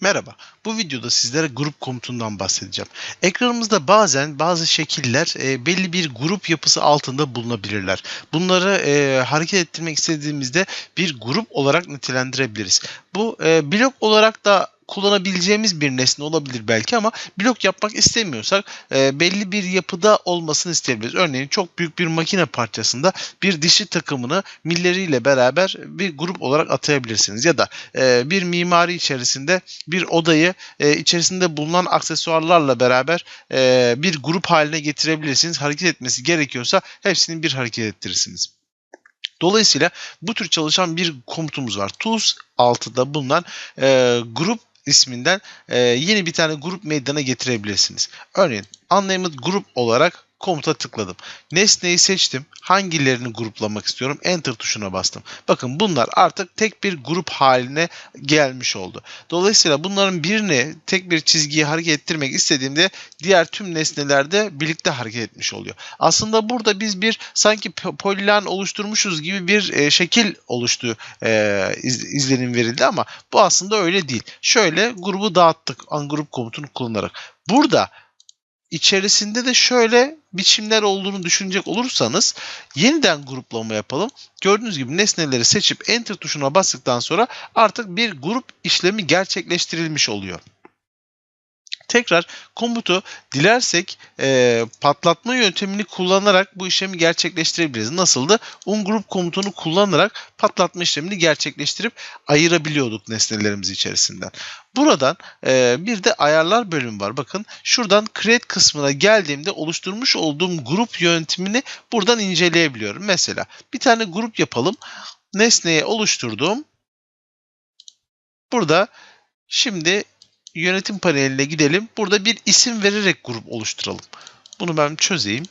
Merhaba, bu videoda sizlere grup komutundan bahsedeceğim. Ekranımızda bazen bazı şekiller e, belli bir grup yapısı altında bulunabilirler. Bunları e, hareket ettirmek istediğimizde bir grup olarak nitelendirebiliriz. Bu e, blok olarak da kullanabileceğimiz bir nesne olabilir belki ama blok yapmak istemiyorsak e, belli bir yapıda olmasını isteyebiliriz. Örneğin çok büyük bir makine parçasında bir dişi takımını milleriyle beraber bir grup olarak atayabilirsiniz. Ya da e, bir mimari içerisinde bir odayı e, içerisinde bulunan aksesuarlarla beraber e, bir grup haline getirebilirsiniz. Hareket etmesi gerekiyorsa hepsini bir hareket ettirirsiniz. Dolayısıyla bu tür çalışan bir komutumuz var. Tools altında bulunan e, grup isminden e, yeni bir tane grup meydana getirebilirsiniz. Örneğin unnamed grup olarak komuta tıkladım. Nesneyi seçtim. Hangilerini gruplamak istiyorum? Enter tuşuna bastım. Bakın bunlar artık tek bir grup haline gelmiş oldu. Dolayısıyla bunların birini tek bir çizgiyi hareket ettirmek istediğimde diğer tüm nesnelerde birlikte hareket etmiş oluyor. Aslında burada biz bir sanki polilan oluşturmuşuz gibi bir e, şekil oluştu e, iz, izlenim verildi ama bu aslında öyle değil. Şöyle grubu dağıttık ungroup komutunu kullanarak. Burada içerisinde de şöyle biçimler olduğunu düşünecek olursanız yeniden gruplama yapalım. Gördüğünüz gibi nesneleri seçip enter tuşuna bastıktan sonra artık bir grup işlemi gerçekleştirilmiş oluyor. Tekrar komutu dilersek e, patlatma yöntemini kullanarak bu işlemi gerçekleştirebiliriz. Nasıldı? Ungroup komutunu kullanarak patlatma işlemini gerçekleştirip ayırabiliyorduk nesnelerimiz içerisinden. Buradan e, bir de ayarlar bölümü var. Bakın şuradan create kısmına geldiğimde oluşturmuş olduğum grup yöntemini buradan inceleyebiliyorum. Mesela bir tane grup yapalım. Nesneye oluşturduğum burada şimdi yönetim paneline gidelim. Burada bir isim vererek grup oluşturalım. Bunu ben çözeyim.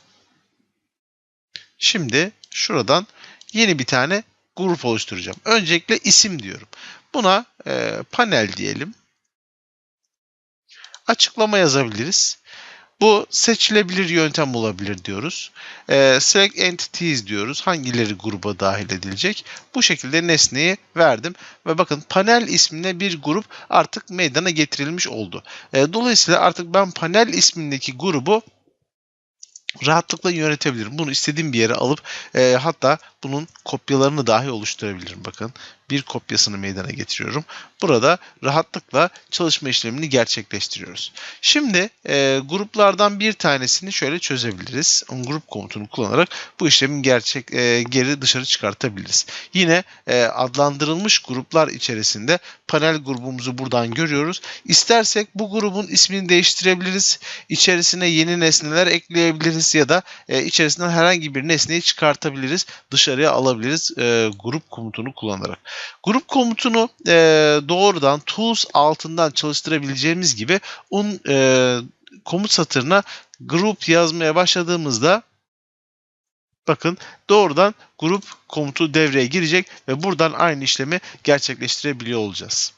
Şimdi şuradan yeni bir tane grup oluşturacağım. Öncelikle isim diyorum. Buna e, panel diyelim. Açıklama yazabiliriz. Bu seçilebilir yöntem olabilir diyoruz. E, select entities diyoruz. Hangileri gruba dahil edilecek? Bu şekilde nesneyi verdim. Ve bakın panel ismine bir grup artık meydana getirilmiş oldu. E, dolayısıyla artık ben panel ismindeki grubu rahatlıkla yönetebilirim. Bunu istediğim bir yere alıp e, hatta bunun kopyalarını dahi oluşturabilirim. Bakın bir kopyasını meydana getiriyorum. Burada rahatlıkla çalışma işlemini gerçekleştiriyoruz. Şimdi e, gruplardan bir tanesini şöyle çözebiliriz. Grup komutunu kullanarak bu işlemi gerçek e, geri dışarı çıkartabiliriz. Yine e, adlandırılmış gruplar içerisinde panel grubumuzu buradan görüyoruz. İstersek bu grubun ismini değiştirebiliriz. İçerisine yeni nesneler ekleyebiliriz ya da e, içerisinden herhangi bir nesneyi çıkartabiliriz. Dışarıya alabiliriz e, grup komutunu kullanarak. Grup komutunu e, doğrudan tools altından çalıştırabileceğimiz gibi un e, komut satırına group yazmaya başladığımızda bakın doğrudan grup komutu devreye girecek ve buradan aynı işlemi gerçekleştirebiliyor olacağız.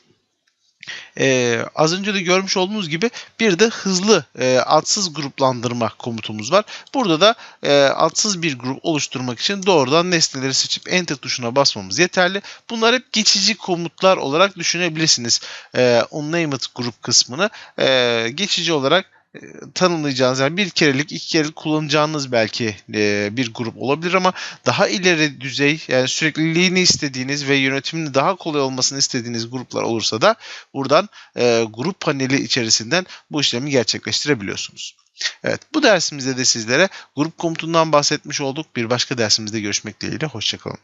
Ee, az önce de görmüş olduğunuz gibi bir de hızlı e, adsız gruplandırma komutumuz var. Burada da e, adsız bir grup oluşturmak için doğrudan nesneleri seçip enter tuşuna basmamız yeterli. Bunlar hep geçici komutlar olarak düşünebilirsiniz. E, unnamed grup kısmını e, geçici olarak e, tanımlayacağınız yani bir kerelik iki kerelik kullanacağınız belki e, bir grup olabilir ama daha ileri düzey yani sürekliliğini istediğiniz ve yönetimini daha kolay olmasını istediğiniz gruplar olursa da buradan e, grup paneli içerisinden bu işlemi gerçekleştirebiliyorsunuz. Evet bu dersimizde de sizlere grup komutundan bahsetmiş olduk. Bir başka dersimizde görüşmek dileğiyle. Hoşçakalın.